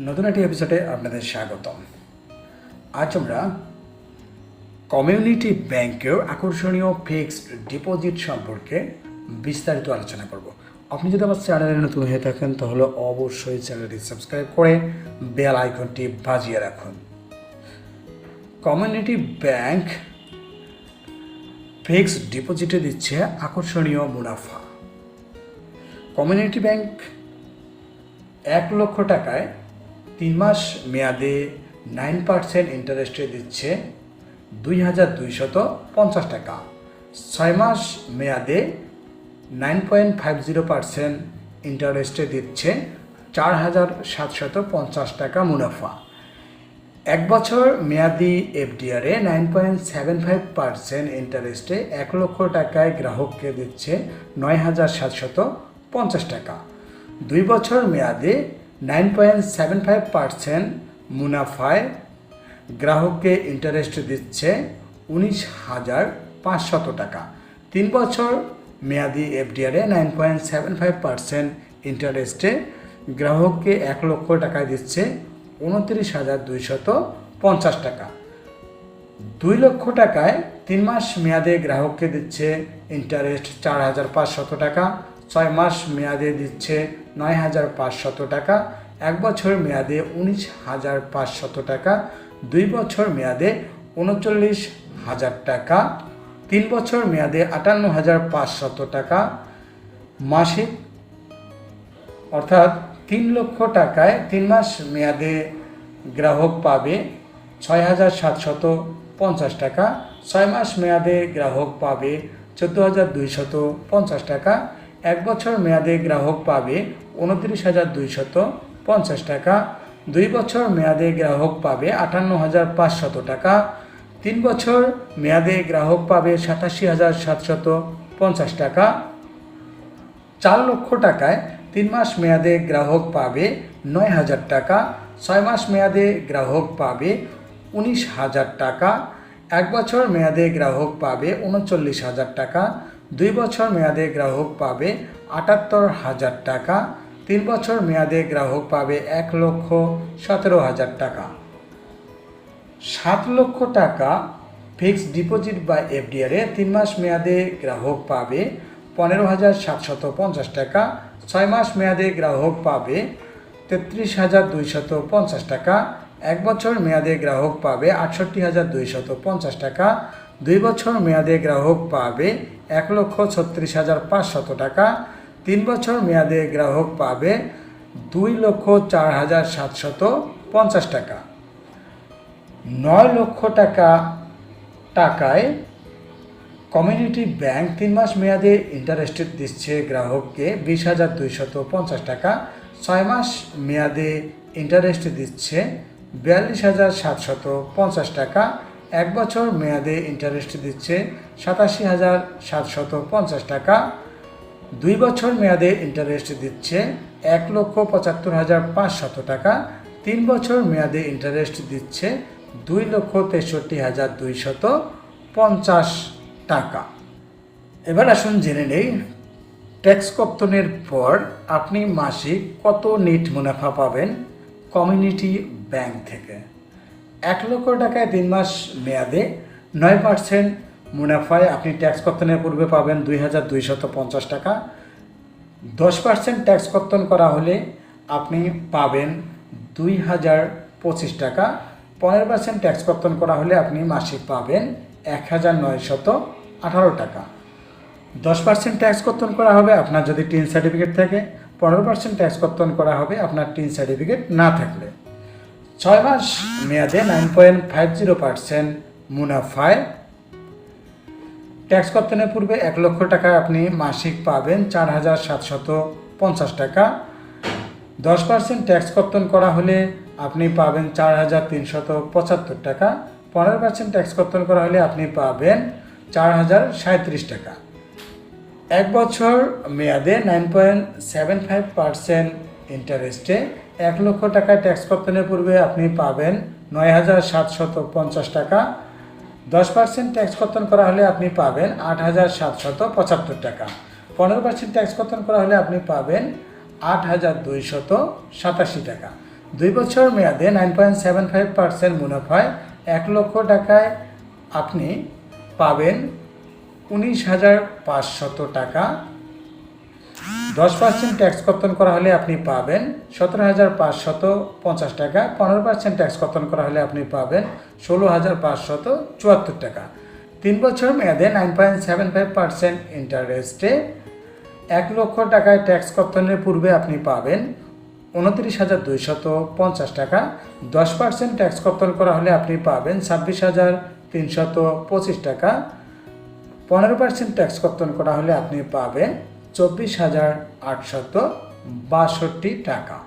নতুন একটি এপিসোডে আপনাদের স্বাগতম। আজ আমরা কমিউনিটি ব্যাংকের আকর্ষণীয় ফিক্সড ডিপোজিট সম্পর্কে বিস্তারিত আলোচনা করব। আপনি যদি আমার চ্যানেলে নতুন হয়ে থাকেন, তাহলে অবশ্যই চ্যানেলটি সাবস্ক্রাইব করে বেল আইকনটি বাজিয়ে রাখুন। কমিউনিটি ব্যাংক ফিক্সড ডিপোজিটে দিচ্ছে আকর্ষণীয় মুনাফা। কমিউনিটি ব্যাংক এক লক্ষ টাকায় তিন মাস মেয়াদে নাইন পার্সেন্ট ইন্টারেস্টে দিচ্ছে দুই হাজার দুইশত পঞ্চাশ টাকা। ছয় মাস মেয়াদে nine point five zero percent ইন্টারেস্টে দিচ্ছে চার হাজার সাতশত পঞ্চাশ টাকা মুনাফা। এক বছর মেয়াদি এফডিআরে nine point seven five percent ইন্টারেস্টে এক লক্ষ টাকায় গ্রাহককে দিচ্ছে নয় হাজার সাতশত পঞ্চাশ টাকা। দুই বছর মেয়াদে nine point seven five percent মুনাফায় গ্রাহককে ইন্টারেস্ট দিচ্ছে উনিশ হাজার পাঁচশত টাকা। তিন বছর মেয়াদি এফডিআরে nine point seven five percent ইন্টারেস্টে গ্রাহককে এক লক্ষ টাকায় দিচ্ছে উনত্রিশ হাজার দুইশত পঞ্চাশ টাকা। দুই লক্ষ টাকায় তিন মাস মেয়াদে গ্রাহককে দিচ্ছে ইন্টারেস্ট চার হাজার পাঁচশত টাকা ছয় মাস মেয়াদে দিচ্ছে নয় হাজার পাঁচশত টাকা, এক বছর মেয়াদে উনিশ হাজার পাঁচশত টাকা, দুই বছর মেয়াদে উনচল্লিশ হাজার টাকা, তিন বছর মেয়াদে আটান্ন হাজার পাঁচশত টাকা মাসিক। অর্থাৎ তিন লক্ষ টাকায় তিন মাস মেয়াদে গ্রাহক পাবে ছয় হাজার সাতশত পঞ্চাশ টাকা, ছয় মাস মেয়াদে গ্রাহক পাবে চোদ্দ হাজার দুইশত পঞ্চাশ টাকা এক বছর মেয়াদে গ্রাহক পাবে উনত্রিশ হাজার দুইশত পঞ্চাশ টাকা, দুই বছর মেয়াদে গ্রাহক পাবে আটান্ন হাজার পাঁচশত টাকা, তিন বছর মেয়াদে গ্রাহক পাবে সাতাশি হাজার সাতশত পঞ্চাশ টাকা। চার লক্ষ টাকায় তিন মাস মেয়াদে গ্রাহক পাবে নয় হাজার টাকা, ছয় মাস মেয়াদে গ্রাহক পাবে উনিশ হাজার টাকা, এক বছর মেয়াদে গ্রাহক পাবে উনচল্লিশ হাজার টাকা দুই বছর মেয়াদে গ্রাহক পাবে আটাত্তর হাজার টাকা, তিন বছর মেয়াদে গ্রাহক পাবে এক লক্ষ সতেরো হাজার টাকা। সাত লক্ষ টাকা ফিক্সড ডিপোজিট বা এফডিআরে তিন মাস মেয়াদে গ্রাহক পাবে পনেরো হাজার সাতশত পঞ্চাশ টাকা, ছয় মাস মেয়াদে গ্রাহক পাবে তেত্রিশ হাজার দুইশত পঞ্চাশ টাকা, এক বছর মেয়াদে গ্রাহক পাবে আটষট্টি হাজার দুইশত পঞ্চাশ টাকা দুই বছর মেয়াদে গ্রাহক পাবে এক লক্ষ ছত্রিশ হাজার পাঁচশত টাকা, তিন বছর মেয়াদে গ্রাহক পাবে দুই লক্ষ চার হাজার সাতশত পঞ্চাশ টাকা। নয় লক্ষ টাকা টাকায় কমিউনিটি ব্যাংক তিন মাস মেয়াদে ইন্টারেস্ট দিচ্ছে গ্রাহককে বিশ হাজার দুইশত পঞ্চাশ টাকা, ছয় মাস মেয়াদে ইন্টারেস্ট দিচ্ছে বিয়াল্লিশ হাজার সাতশত পঞ্চাশ টাকা এক বছর মেয়াদে ইন্টারেস্ট দিচ্ছে সাতাশি হাজার সাতশত পঞ্চাশ টাকা। দুই বছর মেয়াদে ইন্টারেস্ট দিচ্ছে এক লক্ষ পঁচাত্তর হাজার পাঁচশত টাকা। তিন বছর মেয়াদে ইন্টারেস্ট দিচ্ছে দুই লক্ষ তেষট্টি হাজার দুইশত পঞ্চাশ টাকা। এবার আসুন জেনে নেই ট্যাক্স কর্তনের পর আপনি মাসিক কত নেট মুনাফা পাবেন কমিউনিটি ব্যাংক থেকে? এক লক্ষ টাকায় তিন মাস মেয়াদে নয় পার্সেন্ট মুনাফায় আপনি ট্যাক্স কর্তনের পূর্বে পাবেন দুই হাজার দুইশত পঞ্চাশ টাকা। দশ পার্সেন্ট ট্যাক্স কর্তন করা হলে আপনি পাবেন দুই হাজার পঁচিশ টাকা। পনেরো পার্সেন্ট ট্যাক্স কর্তন করা হলে আপনি মাসিক পাবেন এক হাজার নয়শত আঠারো টাকা। দশ পার্সেন্ট ট্যাক্স কর্তন করা হবে আপনার যদি টিন সার্টিফিকেট থাকে, পনেরো পার্সেন্ট ট্যাক্স কর্তন করা হবে আপনার টিন সার্টিফিকেট না থাকলে। ছয় মাস মেয়াদে nine point five zero percent মুনাফায়। Tax কর্তনের পূর্বে এক লক্ষ টাকা আপনি মাসিক পাবেন চার হাজার সাতশত পঞ্চাশ টাকা। দশ পার্সেন্ট ট্যাক্স কর্তন করা হলে আপনি পাবেন চার হাজার তিনশত পঁচাত্তর টাকা। পনেরো পার্সেন্ট ট্যাক্স কর্তন করা হলে আপনি পাবেন চার হাজার সাঁত্রিশ টাকা। এক বছর মেয়াদে nine point seven five percent ইন্টারেস্টে এক লক্ষ টাকা ট্যাক্স কর্তনের পূর্বে আপনি পাবেন নয় হাজার সাতশত পঞ্চাশ টাকা। দশ পার্সেন্ট ট্যাক্স কর্তন করা হলে আপনি পাবেন আট হাজার সাতশত পঁচাত্তর টাকা। পনেরো পার্সেন্ট ট্যাক্স কর্তন করা হলে আপনি পাবেন আট হাজার দুইশত সাতাশি টাকা। দুই বছর মেয়াদে nine point seven five percent মুনাফায় এক লক্ষ টাকায় আপনি পাবেন উনিশ হাজার পাঁচশত টাকা। দশ পার্সেন্ট ট্যাক্স কর্তন করা হলে আপনি পাবেন সতেরো হাজার পাঁচশত পঞ্চাশ টাকা, পনেরো পার্সেন্ট ট্যাক্স কর্তন করা হলে আপনি পাবেন ষোলো হাজার পাঁচশত চুয়াত্তর টাকা। তিন বছর মেয়াদে nine point seven five percent ইন্টারেস্টে এক লক্ষ টাকায় ট্যাক্স কর্তনের পূর্বে আপনি পাবেন উনত্রিশ হাজার দুইশত পঞ্চাশ টাকা। দশ পার্সেন্ট ট্যাক্স কর্তন করা হলে আপনি পাবেন ছাব্বিশ হাজার তিনশত পঁচিশ টাকা। পনেরো পার্সেন্ট ট্যাক্স কর্তন করা হলে আপনি পাবেন চব্বিশ হাজার আটশত বাষট্টি টাকা।